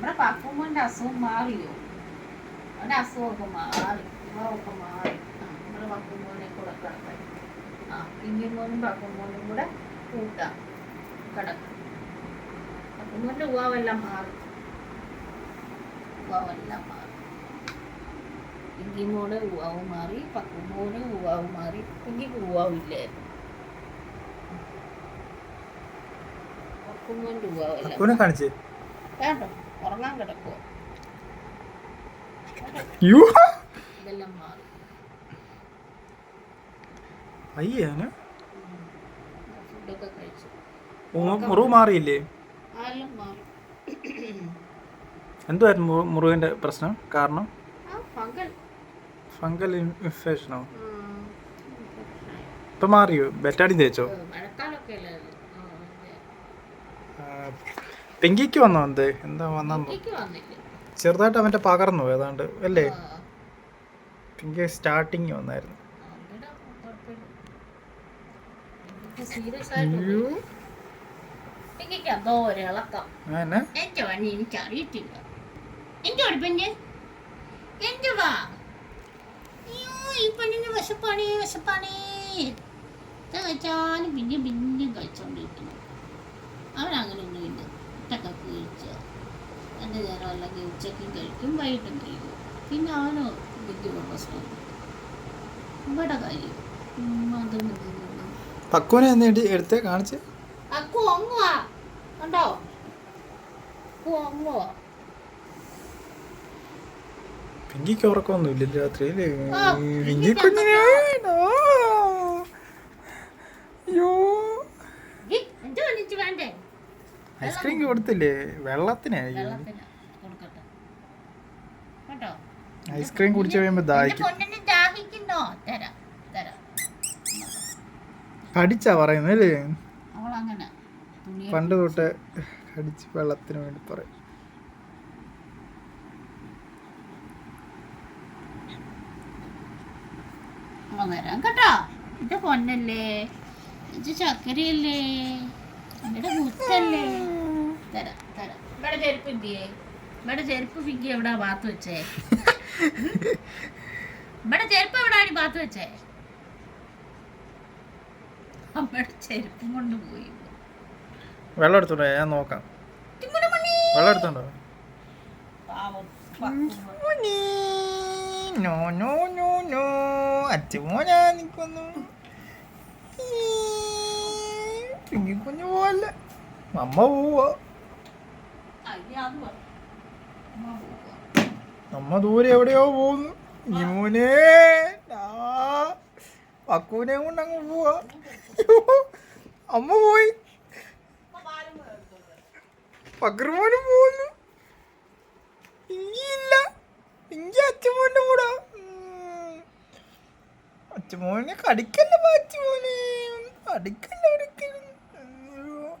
നമ്മുടെ പക്കുമ്പോന്റെ അസുഖം മാറിയോ? അവന്റെ അസുഖമൊക്കെ മാറി ഇവരൊക്കെ മാറി. നമ്മുടെ പക്കുമ്പോനെ കൂടെ കിടക്കാൻ ആ പിങ്കിമോനും പക്കുമ്പോനും കൂടെ കൂട്ടാം. കിടക്കാം. പക്കുമ്പോന്റെ ഉവാവെല്ലാം മാറി. ഉവാവെല്ലാം മാറി. പിങ്കിമോടെ ഉവാവ് മാറി പക്കുമ്പോന് ഉവാവ് മാറി. പിങ്കിക്ക് ഉവാവില്ലായിരുന്നു ഇല്ലായിരുന്നു. ഉവാവെല്ലാം കാണിച്ചേ? വേണ്ട. ഉറങ്ങാൻ കിടക്കുവോ. യ്യോ. ഇതെല്ലാം മാറി. അയ്യാണ് ഫുഡൊക്കെ കഴിച്ചു. മുറിവ് മാറിയില്ലേ? മാറി. എന്തുവായിരുന്നു മുറിവിന്റെ പ്രശ്നം? കാരണം? ആ പകൽ ഫംഗൽ ഇൻഫെക്ഷനോ? ഇപ്പൊ മാറിയോ? ബെറ്റാടി തേച്ചോ? മഴക്കാലൊക്കെ അല്ലായിരുന്നു. ആ, അതെ. ആ, പെങ്കിക്ക് വന്നോ എന്ത്? എന്താ വന്നു ചെറുതായിട്ട് അവന്റെ പകർന്നു ഏതാണ്ട് അല്ലേ? പിങ്കി സ്റ്റാർട്ടിങ് വന്നായിരുന്നു. അവിടെ കുഴപ്പമില്ല. എനിക്ക് serious ആയിട്ട് പോയി. എനിക്ക് എന്തോ ഒരു ഇളക്കം. അങ്ങനെ എന്റെ വണ്ണി എനിക്ക് അറിയത്തില്ല എന്റെ അടുപ്പന്റെ എന്റെ വാ. അയ്യോ ഈ പെണ്ണിന് വിശപ്പാണേ വിശപ്പാണേ. ഇത് കഴിച്ചാലും പിന്നെ പിന്നെയും കഴിച്ചോണ്ടിരിക്കുന്നു. അവൻ അങ്ങനെ എന്റെ നേരം അല്ലെങ്കിൽ ഉച്ചയ്ക്കും കഴിക്കും വൈകിട്ടും കഴിക്കും. പിന്നെ അവന് വലിയ പ്രശ്നം ഇവിടെ കാര്യം അതും. പക്കുവിനെ എന്നിട്ട് എടുത്തേ കാണിച്ച്. അക്കു ഒങ്ങുവാ. ഉണ്ടോ അക്കു ഒങ്ങുവാ. പിങ്കിക്ക് ഉറക്കമൊന്നും രാത്രിയിൽ. രാത്രിയിൽ ആ, പിങ്കി പിങ്കിക്ക് കുഞ്ഞിനെ അയ്യോ എന്തോ എനിക്ക് വേണ്ടേ ഐസ്ക്രീം കൊടുത്തില്ലേ? വെള്ളത്തിന് ഐസ്ക്രീം കുടിച്ചു കഴിയുമ്പോ ദാഹിക്കും. കടിച്ചാ തുണി പണ്ട് തൊട്ട് കടിച്ച് വെള്ളത്തിന് വേണ്ടി പറയും. തരാം കേട്ടോ. ഇത് പൊന്നല്ലേ ഇത് ചക്കരയല്ലേ എന്റെ മുത്തല്ലേ. തരാം തരാം. ഇവിടെ ചെരുപ്പ് ഇവിടെ എവിടാ ഭാഗത്ത് വെച്ചേ? ഇവിടെ ചെരുപ്പ് എവിടാണ് ഭാഗത്ത് വെച്ചേ? അമ്മയുടെ ചെരുപ്പും കൊണ്ട് പോയി. വെള്ളം ഞാൻ നോക്കാം. വെള്ളം എടുത്തോണ്ടോ. നോ നോ നോ നോ അച്ഛമോനാ നിക്കുന്നു. പിങ്കി കുഞ്ഞു പോലെ. അമ്മ പോവാ. അമ്മ ദൂരെ എവിടെയോ പോകുന്നു. ഡാ. പക്കൂനെ കൊണ്ട് അങ്ങ് പോവാ. അമ്മ പോയി. പക്രമോനും പോകുന്നു. ഇല്ല ഇഞ്ചി അച്ഛമോന്റെ കൂടെ. അച്ഛമോനെ കടിക്കല്ല അച്ഛമോനെ? കടിക്കല്ല ഒരിക്കലും അയ്യോ.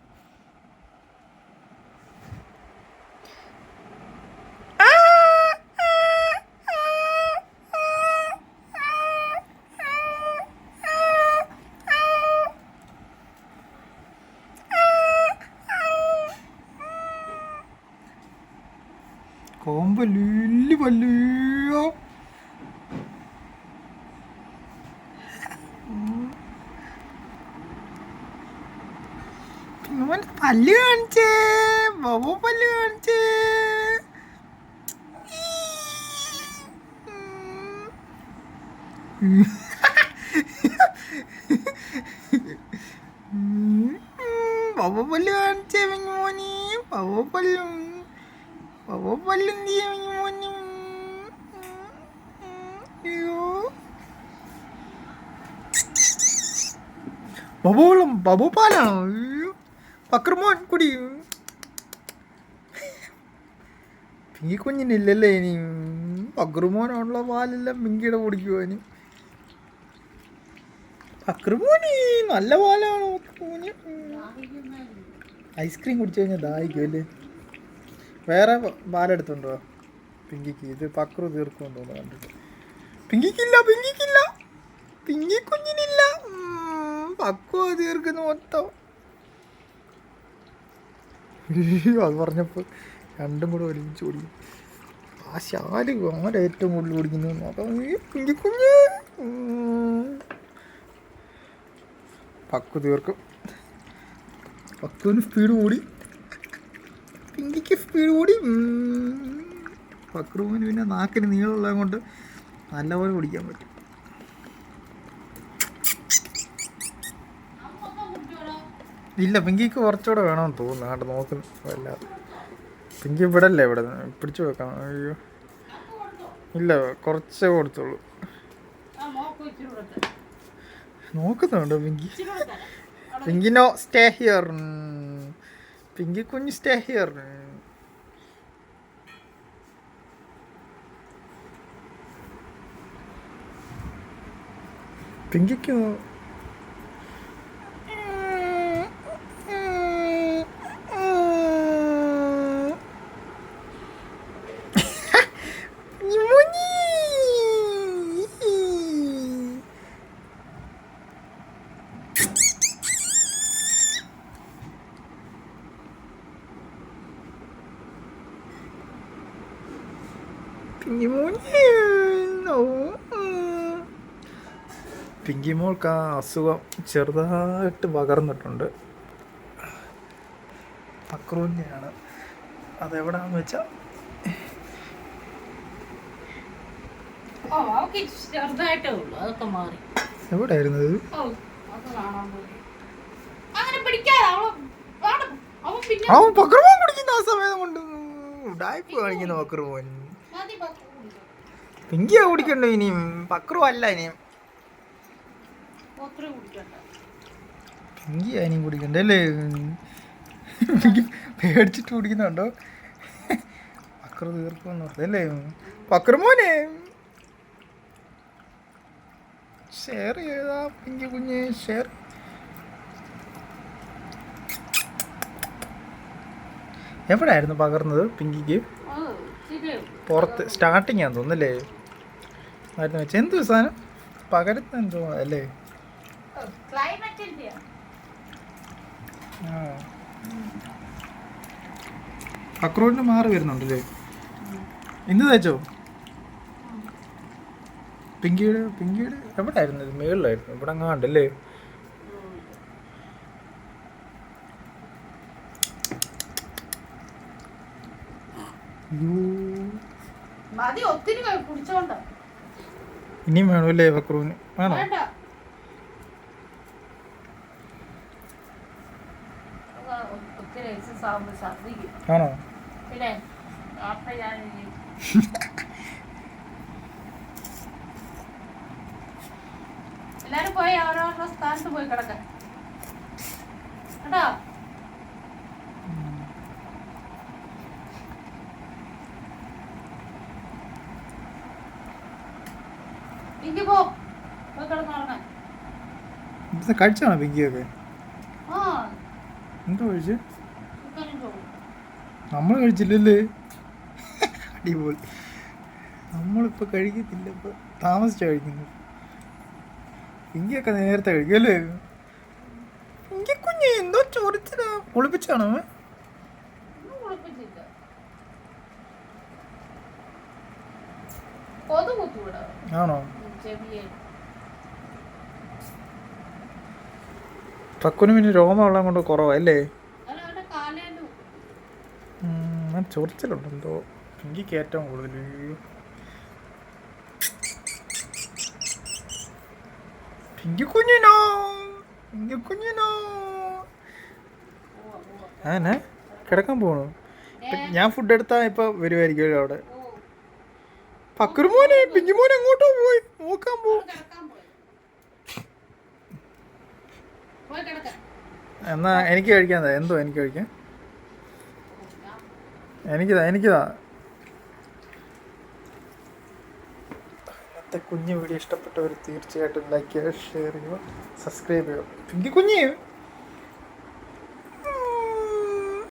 ആ, ആ, ആ, ആ, ആ, ആ, ആ. ലില്ലി പല്ലിയോ പിന്നെ പല്ല് കാണിച്ചേ. ബബു പല്ല് കാണിച്ചേ. ബബു പല്ല് കാണിച്ചേ മോനി ബബു പല്ലും ബബു പല്ലും തീയ മോനി. അയ്യോ. ബബു പാലാണോ? പക്രമോൻ കുടി. പിങ്കി കുഞ്ഞിനില്ലല്ലേ ഇനി? പക്രമോനുള്ള പാലെല്ലാം പിങ്കിയുടെ കുടിക്കുവാന് പക്രമോനി നല്ല പാലാണോ ഐസ്ക്രീം കുടിച്ചു കഴിഞ്ഞാൽ ദാഹിക്കും അല്ലേ വേറെ ബാലെടുത്തുണ്ടോ? പിങ്കിക്ക്. ഇത് പക്രു തീർക്കും തോന്നുന്നു കണ്ടിട്ട്. പിങ്കിക്കില്ല പിങ്കിക്കില്ല. പിങ്കി കുഞ്ഞിനില്ല. പക്വ തീർക്കുന്നു മൊത്തം. അത് പറഞ്ഞപ്പോൾ രണ്ടും കൂടെ ഒരുമിച്ച് ഓടി. ആ ശാൽ ആരെ ഏറ്റവും കൂടുതൽ ഓടിക്കുന്നു അപ്പം ഈ ഉം. പക്കു തീർക്കും. പക്കുവിന് സ്പീഡ് കൂടി. പിങ്കിക്ക് സ്പീഡ് കൂടി. പക്രുവിന് പിന്നെ നാക്കിന് നീളമുള്ളത് കൊണ്ട് നല്ലപോലെ കുടിക്കാൻ പറ്റും. ഇല്ല പിങ്കിക്ക് കുറച്ചുകൂടെ വേണമെന്ന് തോന്നുന്നു. അങ്ങോട്ട് നോക്കുന്നു. വല്ലാതെ. പിങ്കി ഇവിടെ അല്ലേ ഇവിടെ? പിടിച്ചു വെക്കണം. അയ്യോ. ഇല്ല കുറച്ചേ കൊടുത്തുള്ളൂ. നോക്കുന്നുണ്ടോ പിങ്കി? ഇച്ചിരി കൂടെ തരാം. Pinky no stay here Pinky കുഞ്ഞ് സ്റ്റേ ഹിയർ പിങ്കിക്ക് പിങ്കി മോൾക്ക് ആ അസുഖം ചെറുതായിട്ട് പകർന്നിട്ടുണ്ട് പക്രൂന്റെയാണ് അതെവിടാന്ന് വെച്ചാൽ ഓ അവക്ക് ചെറുതായിട്ടേ ഉള്ളൂ അതൊക്കെ മാറി എവിടെയായിരുന്നു ഇത് ഓ അതൊക്കെ കാണാൻ പോയി അങ്ങനെ പിടിക്കാതെ അവൾ ആണ്. അവൻ പിന്നെ അവൻ പക്രമോൻ കുടിക്കുന്ന ആ സമയം കൊണ്ട് ഉടായ്പ കാണിക്കുന്ന പക്രമോൻ. പിങ്കിയാ കുടിക്കണ്ടോ ഇനിയും? പക്രു അല്ല ഇനിയും. കുടിക്കണ്ട. പിങ്കിയാ ഇനിയും കുടിക്കണ്ടല്ലേ പിങ്കി പേടിച്ചിട്ട് കുടിക്കുന്നുണ്ടോ? പക്രു തീർക്കുമെന്ന് പക്രു മോനെ. ഷെയർ ചെയ്താ പിങ്കി കുഞ്ഞ് ഷെയർ. എവിടെയായിരുന്നു പകർന്നത് പിങ്കിക്ക്? പുറത്ത് സ്റ്റാർട്ടിങ് ആണെന്ന് തോന്നുന്നല്ലേ? ആയിരുന്നു വെച്ചാൽ എന്ത് സാധനം? പകരത്ത് എന്തോ അല്ലേ? അക്രോഡിന് മാറി വരുന്നുണ്ടല്ലേ ഇന്ന് തേച്ചോ? പിങ്കിയുടെ പിങ്കിയുടെ എവിടെയായിരുന്നു ഇത് മേളിലായിരുന്നു. ഇവിടെ അങ്ങാണ്ടല്ലേ അയ്യോ. മതി ഒത്തിരി കുടിച്ചോണ്ട. ഇനിയും വേണമല്ലേ ബക്രൂന് വേണോ? ആണോ? എല്ലാരും പോയി അവരവരുടെ സ്ഥാനത്ത് പോയി കിടക്ക. കേട്ടോ? ഇങ്ങ് പോ. പോയി കിടന്നുറങ്ങാൻ കഴിച്ചാണോ പിങ്കിയൊക്കെ? ആ. എന്താ കഴിച്ച്? നമ്മൾ കഴിച്ചില്ലല്ലേ? അടിപൊളി. നമ്മളിപ്പോൾ കഴിക്കത്തില്ല ഇപ്പോൾ താമസിച്ചാ കഴിക്കുന്നു പിങ്കിയൊക്കെ നേരത്തെ കഴിക്കും അല്ലേ? പിങ്കി കുഞ്ഞ് എന്തോ ചോദിച്ചതാ കുളിപ്പിച്ചാണോ ആണോ? ചെവിയെ പിന്നെ പിന്നെ രോമമുള്ളത് കൊണ്ട് കുറവല്ലേ ഞാൻ ചൊറിച്ചിലുണ്ട് എന്തോ. എനിക്ക് ഏറ്റവും കൂടുതൽ. പിങ്കി കുഞ്ഞിനോ? പിങ്കി കുഞ്ഞിനോ? ആനെ കിടക്കാൻ പോണു. ഞാൻ ഫുഡ് എടുത്താ ഇപ്പൊ വരുമായിരിക്കും അവിടെ. പക്കർ മോനെ പിങ്കി മോനെ എങ്ങോട്ടോ പോയി. നോക്കാൻ പോ. കിടക്കാൻ പോയി പോയി കിടക്കാൻ എന്നാ എനിക്ക് കഴിക്കാൻ. എന്തോ എനിക്ക് കഴിക്കാൻ? എനിക്കിതാ എനിക്കിതാ. ഇന്നത്തെ കുഞ്ഞു വീഡിയോ ഇഷ്ടപ്പെട്ടവർ തീർച്ചയായിട്ടും ലൈക്ക് ചെയ്യുക ഷെയർ ചെയ്യുക സബ്സ്ക്രൈബ് ചെയ്യുക. പിങ്കി കുഞ്ഞ്.